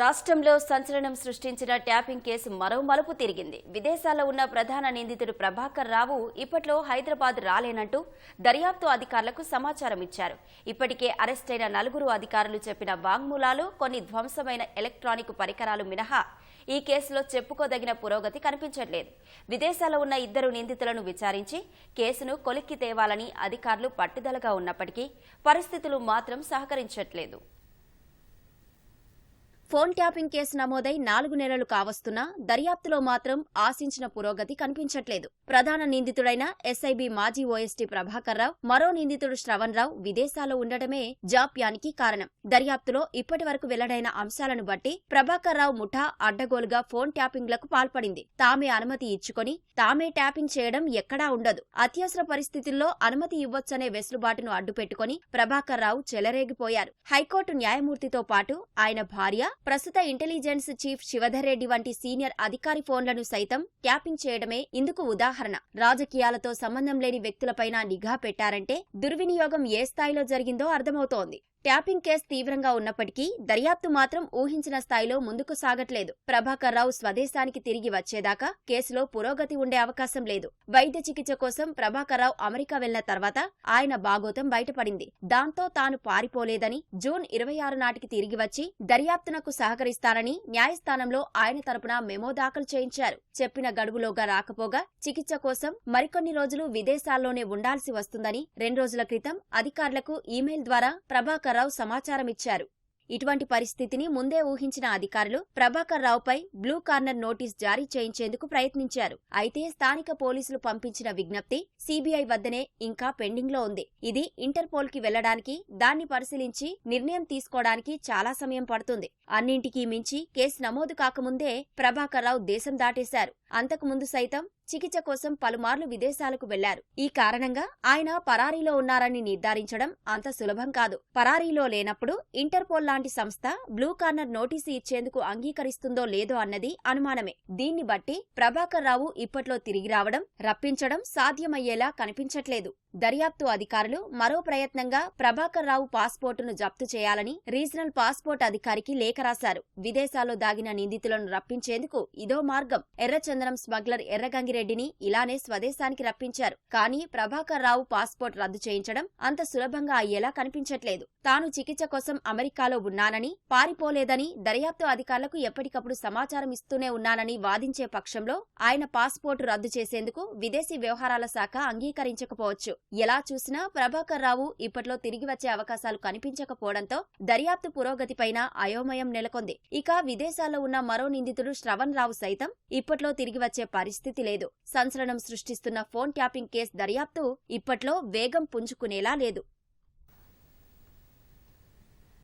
రాష్ట్రంలో సంచలనం సృష్టించిన ట్యాపింగ్ కేసు మరో మలుపు తిరిగింది. విదేశాల్లో ఉన్న ప్రధాన నిందితుడు ప్రభాకర్ రావు ఇప్పట్లో హైదరాబాద్ రాలేనంటూ దర్యాప్తు అధికారులకు సమాచారం ఇచ్చారు. ఇప్పటికే అరెస్టైన నలుగురు అధికారులు చెప్పిన వాంగ్మూలాలు కొన్ని ధ్వంసమైన ఎలక్ట్రానిక్ పరికరాలు మినహా ఈ కేసులో చెప్పుకోదగిన పురోగతి కనిపించట్లేదు. విదేశాల్లో ఉన్న ఇద్దరు నిందితులను విచారించి కేసును కొలిక్కి తేవాలని అధికారులు పట్టుదలగా ఉన్నప్పటికీ పరిస్థితులు మాత్రం సహకరించట్లేదు. ఫోన్ ట్యాపింగ్ కేసు నమోదై నాలుగు నెలలు కావస్తున్నా దర్యాప్తులో మాత్రం ఆశించిన పురోగతి కనిపించట్లేదు. ప్రధాన నిందితుడైన ఎస్ఐబి మాజీ ఓఎస్టీ ప్రభాకర్ రావు మరో నిందితుడు శ్రవణ్ రావు విదేశాల్లో ఉండటమే జాప్యానికి కారణం. దర్యాప్తులో ఇప్పటి వరకు వెల్లడైన అంశాలను బట్టి ప్రభాకర్ రావు ముఠా అడ్డగోలుగా ఫోన్ ట్యాపింగ్లకు పాల్పడింది. తామే అనుమతి ఇచ్చుకొని తామే ట్యాపింగ్ చేయడం ఎక్కడా ఉండదు. అత్యవసర పరిస్థితుల్లో అనుమతి ఇవ్వొచ్చనే వెసులుబాటును అడ్డుపెట్టుకుని ప్రభాకర్ రావు చెలరేగిపోయారు. హైకోర్టు న్యాయమూర్తితో పాటు ఆయన భార్య ప్రస్తుత ఇంటెలిజెన్స్ చీఫ్ శివధర్ రెడ్డి వంటి సీనియర్ అధికారి ఫోన్లను సైతం ట్యాపింగ్ చేయడమే ఇందుకు ఉదాహరణ. రాజకీయాలతో సంబంధం లేని వ్యక్తులపైన నిఘా పెట్టారంటే దుర్వినియోగం ఏ స్థాయిలో జరిగిందో అర్థమవుతోంది. ట్యాపింగ్ కేసు తీవ్రంగా ఉన్నప్పటికీ దర్యాప్తు మాత్రం ఊహించిన స్థాయిలో ముందుకు సాగట్లేదు. ప్రభాకర్ రావు స్వదేశానికి తిరిగి వచ్చేదాకా కేసులో పురోగతి ఉండే అవకాశం లేదు. వైద్య చికిత్స కోసం ప్రభాకర్ రావు అమెరికా వెళ్ళిన తర్వాత ఆయన బాగోతం బయటపడింది. దాంతో తాను పారిపోలేదని జూన్ ఇరవై ఆరు నాటికి తిరిగి వచ్చి దర్యాప్తునకు సహకరిస్తానని న్యాయస్థానంలో ఆయన తరపున మెమో దాఖలు చేయించారు. చెప్పిన గడువులోగా రాకపోగా చికిత్స కోసం మరికొన్ని రోజులు విదేశాల్లోనే ఉండాల్సి వస్తుందని రెండు రోజుల క్రితం అధికారులకు ఈమెయిల్ ద్వారా ప్రభాకర్ రావు సమాచారమిచ్చారు. ఇటువంటి పరిస్థితిని ముందే ఊహించిన అధికారులు ప్రభాకర్ రావుపై బ్లూ కార్నర్ నోటీస్ జారీ చేయించేందుకు ప్రయత్నించారు. అయితే స్థానిక పోలీసులు పంపించిన విజ్ఞప్తి సీబీఐ వద్దనే ఇంకా పెండింగ్లో ఉంది. ఇది ఇంటర్పోల్కి వెళ్ళడానికి దాన్ని పరిశీలించి నిర్ణయం తీసుకోవడానికి చాలా సమయం పడుతుంది. అన్నింటికీ మించి కేసు నమోదు కాకముందే ప్రభాకర్ రావు దేశం దాటేశారు. అంతకుముందు సైతం చికిత్స కోసం పలుమార్లు విదేశాలకు వెళ్ళారు. ఈ కారణంగా ఆయన పరారీలో ఉన్నారని నిర్ధారించడం అంత సులభం కాదు. పరారీలో లేనప్పుడు ఇంటర్పోల్ లాంటి సంస్థ బ్లూ కార్నర్ నోటీసు ఇచ్చేందుకు అంగీకరిస్తుందో లేదో అన్నది అనుమానమే. దీన్ని బట్టి ప్రభాకర్ రావు ఇప్పట్లో తిరిగి రావడం రప్పించడం సాధ్యమయ్యేలా కనిపించట్లేదు. దర్యాప్తు అధికారులు మరో ప్రయత్నంగా ప్రభాకర్ రావు పాస్పోర్టును జప్తు చేయాలని రీజనల్ పాస్పోర్ట్ అధికారికి లేఖ రాశారు. విదేశాల్లో దాగిన నిందితులను రప్పించేందుకు ఇదో మార్గం. ఎర్రచందనం స్మగ్లర్ ఎర్రగంగిరెడ్డిని ఇలానే స్వదేశానికి రప్పించారు. కానీ ప్రభాకర్ రావు పాస్పోర్ట్ రద్దు చేయించడం అంత సులభంగా అయ్యేలా కనిపించట్లేదు. తాను చికిత్స కోసం అమెరికాలో ఉన్నానని పారిపోలేదని దర్యాప్తు అధికారులకు ఎప్పటికప్పుడు సమాచారం ఇస్తూనే ఉన్నానని వాదించే పక్షంలో ఆయన పాస్పోర్టు రద్దు చేసేందుకు విదేశీ వ్యవహారాల శాఖ అంగీకరించకపోవచ్చు. ఎలా చూసినా ప్రభాకర్ రావు ఇప్పట్లో తిరిగి వచ్చే అవకాశాలు కనిపించకపోవడంతో దర్యాప్తు పురోగతిపైన అయోమయం నెలకొంది. ఇక విదేశాల్లో ఉన్న మరో నిందితుడు శ్రవణ్ రావు సైతం ఇప్పట్లో తిరిగి వచ్చే పరిస్థితి లేదు. సంచలనం సృష్టిస్తున్న ఫోన్ ట్యాపింగ్ కేసు దర్యాప్తు ఇప్పట్లో వేగం పుంజుకునేలా లేదు.